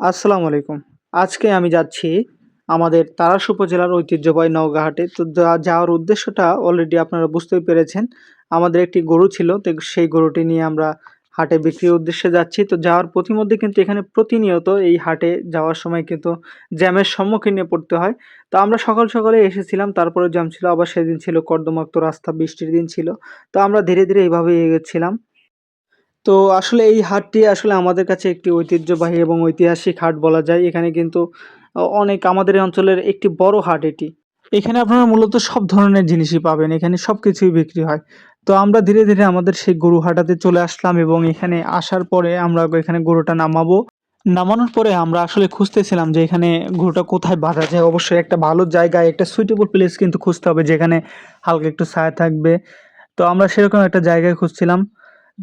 আসসালামু আলাইকুম। আজকে আমি যাচ্ছি আমাদের তারাস উপজেলার ঐতিহ্যবাহী নওগাঁ হাটে। তো যাওয়ার উদ্দেশ্যটা অলরেডি আপনারা বুঝতেই পেরেছেন। আমাদের একটি গরু ছিল। তো সেই গরুটি নিয়ে আমরা হাটে বিক্রির উদ্দেশ্যে যাচ্ছি। তো যাওয়ার পথিমধ্যে কিন্তু এখানে প্রতিনিয়ত এই হাটে যাওয়ার সময় কিন্তু জ্যামের সম্মুখীনে পড়তে হয়। তো আমরা সকাল সকালে এসেছিলাম। তারপরে জ্যাম ছিল। আবার সেদিন ছিল কর্দমাক্ত রাস্তা, বৃষ্টির দিন ছিল। তো আমরা ধীরে, ধীরে এভাবেই এগোচ্ছিলাম। তো আসলে এই হাটটি আসলে আমাদের কাছে একটি ঐতিহ্যবাহী এবং ঐতিহাসিক হাট বলা যায়। এখানে কিন্তু অনেক আমাদের অঞ্চলের একটি বড় হাট এটি। এখানে আপনারা মূলত সব ধরনের জিনিসই পাবেন। এখানে সব কিছুই বিক্রি হয়। তো আমরা ধীরে, ধীরে আমাদের সেই গরু হাটাতে চলে আসলাম এবং এখানে আসার পরে আমরা এখানে গরুটা নামাবো। নামানোর পরে আমরা আসলে খুঁজতেছিলাম যে এখানে গরুটা কোথায় বাঁধা যায়। অবশ্যই একটা ভালো জায়গায় একটা সুইটেবল প্লেস কিন্তু খুঁজতে হবে যেখানে হালকা একটু ছায়া থাকবে। তো আমরা সেরকম একটা জায়গায় খুঁজছিলাম।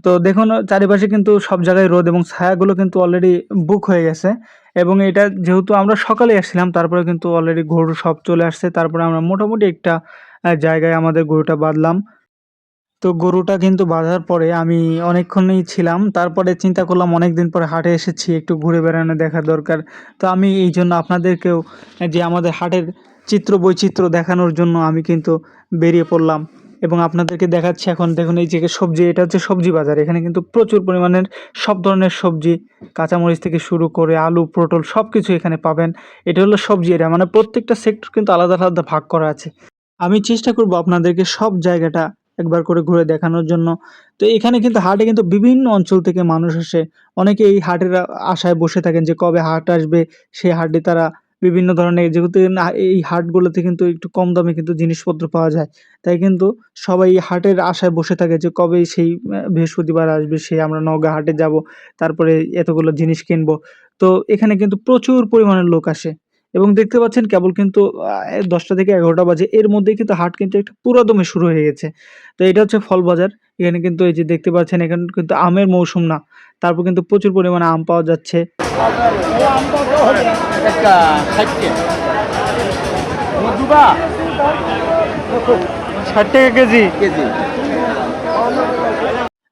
তো দেখুন, চারিপাশে কিন্তু সব জায়গায় রোদ এবং ছায়াগুলো কিন্তু অলরেডি বুক হয়ে গেছে। এবং এটা যেহেতু আমরা সকালে আসছিলাম, তারপরে কিন্তু অলরেডি গরু সব চলে আসছে। তারপরে আমরা মোটামুটি একটা জায়গায় আমাদের গরুটা বাঁধলাম। তো গরুটা কিন্তু বাঁধার পরে আমি অনেকক্ষণই ছিলাম। তারপরে চিন্তা করলাম অনেক দিন পরে হাটে এসেছি, একটু ঘুরে বেড়ানো দেখা দরকার। তো আমি এই জন্য আপনাদেরকেও যে আমাদের হাটের চিত্র বৈচিত্র্য দেখানোর জন্য আমি কিন্তু বেরিয়ে পড়লাম। এবং আপনাদেরকে দেখাচ্ছি এখন দেখুন এই যে সবজি, এটা হচ্ছে সবজি বাজার। এখানে কিন্তু প্রচুর পরিমাণের সব ধরনের সবজি, কাঁচামরিচ থেকে শুরু করে আলু, পটল সব কিছু এখানে পাবেন। এটা হলো সবজি এরিয়া মানে প্রত্যেকটা সেক্টর কিন্তু আলাদা আলাদা ভাগ করা আছে। আমি চেষ্টা করব আপনাদেরকে সব জায়গাটা একবার করে ঘুরে দেখানোর জন্য। তো এখানে কিন্তু হাটে কিন্তু বিভিন্ন অঞ্চল থেকে মানুষ আসে। অনেকে এই হাটের আশায় বসে থাকেন যে কবে হাট আসবে সেই হাটে তারা বিভিন্ন ধরনের যেহেতু এই হাটগুলোতে কিন্তু একটু কম দামে কিন্তু জিনিসপত্র পাওয়া যায়। তাই কিন্তু সবাই হাটের আশায় বসে থাকে যে কবে সেই বৃহস্পতিবার আসবে সেই আমরা নওগাঁ হাটে যাব, তারপরে এতগুলো জিনিস কিনবো। তো এখানে কিন্তু প্রচুর পরিমাণের লোক আসে এবং দেখতে পাচ্ছেন কেবল কিন্তু দশটা থেকে এগারোটা বাজে। এর মধ্যেই কিন্তু হাট কিন্তু একটা পুরোদমে শুরু হয়ে গেছে। তো এটা হচ্ছে ফল বাজার। এখানে কিন্তু এই যে দেখতে পাচ্ছেন, এখানে কিন্তু আমের মৌসুম না। তারপর কিন্তু প্রচুর পরিমাণে আম পাওয়া যাচ্ছে। একটা ষাটকে। মধুবা ষাট টাকা কেজি। কেজি।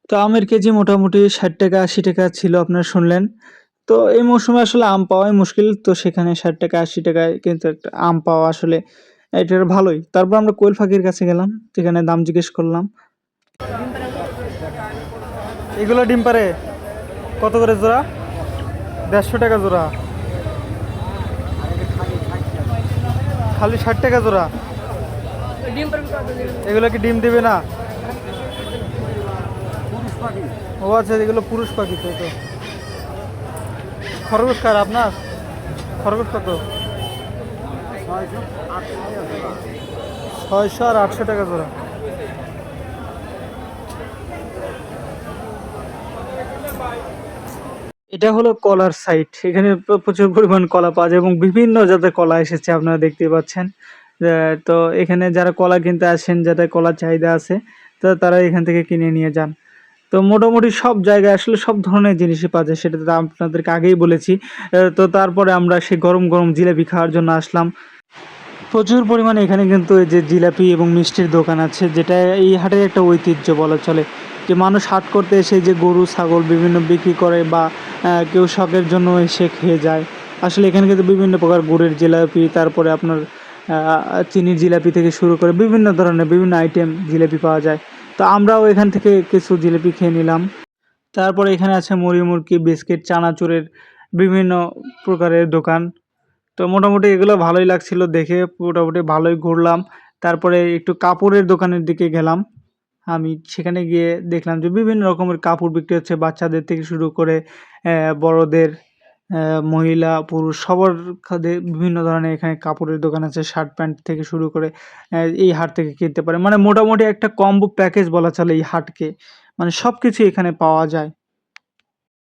তো আমের কেজি মোটামুটি ষাট টাকা আশি টাকা ছিল আপনারা শুনলেন। তো এই মৌসুমে আসলে আম পাওয়াই মুশকিল তো সেখানে ষাট টাকা আশি টাকায় কিন্তু একটা আম পাওয়া আসলে এটার ভালোই। তারপর আমরা কোয়েল ফাঁকির কাছে গেলাম সেখানে দাম জিজ্ঞেস করলাম। এগুলো ডিম পারে কত করে জোড়া? দেড়শো টাকা জোড়া। খালি ষাট টাকা জোড়া। এগুলো কি ডিম দেবে না? ও আচ্ছা এগুলো পুরুষ পাখি তো তো। খরগোশ কার আপনার? খরগোশ কত? ছয়শো আর আটশো টাকা জোড়া। এটা হলো কলার সাইট এখানে প্রচুর পরিমাণ কলা পাওয়া যায় এবং বিভিন্ন জাতের কলা এসেছে, আপনারা দেখতে পাচ্ছেন। তো এখানে যারা কলা কিনতে আসেন, যাদের কলার চাহিদা আছে, তো, তারা এখান থেকে কিনে নিয়ে যান। তো মোটামুটি সব জায়গায় আসলে সব ধরনের জিনিসই পাওয়া যায়, সেটা তো আপনাদেরকে আগেই বলেছি। তো তারপরে আমরা সেই গরম গরম জিলাপি খাওয়ার জন্য আসলাম। প্রচুর পরিমাণে এখানে কিন্তু এই যে জিলাপি এবং মিষ্টির দোকান আছে, যেটা এই হাটের একটা ঐতিহ্য বলা চলে। যে মানুষ হাট করতে এসে যে গরু, ছাগল বিভিন্ন বিক্রি করে বা কেউ শখের জন্য এসে খেয়ে যায়। আসলে এখানে কিন্তু বিভিন্ন প্রকার গুড়ের জিলাপি, তারপরে আপনার চিনির জিলাপি থেকে শুরু করে বিভিন্ন ধরনের বিভিন্ন আইটেম জিলাপি পাওয়া যায়। তো আমরাও এখান থেকে কিছু জিলাপি খেয়ে নিলাম। তারপরে এখানে আছে মুড়ি, মুরকি, বিস্কিট, চানাচুরের বিভিন্ন প্রকারের দোকান। তো মোটামুটি এগুলো ভালোই লাগছিল দেখে, মোটামুটি ভালোই ঘুরলাম। তারপরে একটু কাপড়ের দোকানের দিকে গেলাম। আমি সেখানে গিয়ে দেখলাম যে বিভিন্ন রকমের কাপড় বিক্রি হচ্ছে বাচ্চাদের থেকে শুরু করে বড়দের মহিলা, পুরুষ, সবার বিভিন্ন ধরনের এখানে কাপড়ের দোকান আছে, শার্ট প্যান্ট থেকে শুরু করে এই হাট থেকে কিনতে পারে। মানে মোটামুটি একটা কম্বো প্যাকেজ বলা চলে এই হাটকে। মানে সব কিছু এখানে পাওয়া যায়।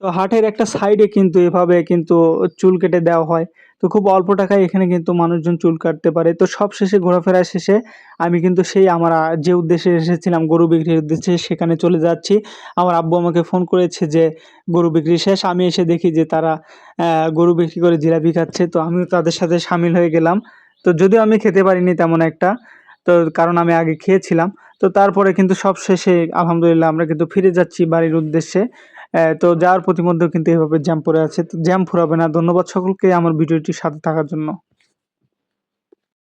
তো হাটের একটা সাইডে কিন্তু এভাবে কিন্তু চুল কেটে দেওয়া হয়। তো খুব অল্প টাকায় এখানে কিন্তু মানুষজন চুল কাটতে পারে। তো সব শেষে ঘোরাফেরা শেষে আমি কিন্তু সেই আমার যে উদ্দেশ্যে এসেছিলাম গরু বিক্রির উদ্দেশ্যে সেখানে চলে যাচ্ছি। আমার আব্বু আমাকে ফোন করেছে যে, গরু বিক্রি শেষ? আমি এসে দেখি যে তারা গরু বিক্রি করে জিলাপি খাচ্ছে। তো আমিও তাদের সাথে সামিল হয়ে গেলাম। তো যদিও আমি খেতে পারিনি তেমন একটা, তো কারণ আমি আগে খেয়েছিলাম। তো তারপরে কিন্তু সব শেষে আলহামদুলিল্লাহ আমরা কিন্তু ফিরে যাচ্ছি বাড়ির উদ্দেশ্যে। তো যাওয়ার প্রতিমধ্যেও কিন্তু এভাবে জ্যাম পড়ে আছে। তো জ্যাম ফুরাবে না। ধন্যবাদ সকলকে আমার ভিডিওটির সাথে থাকার জন্য।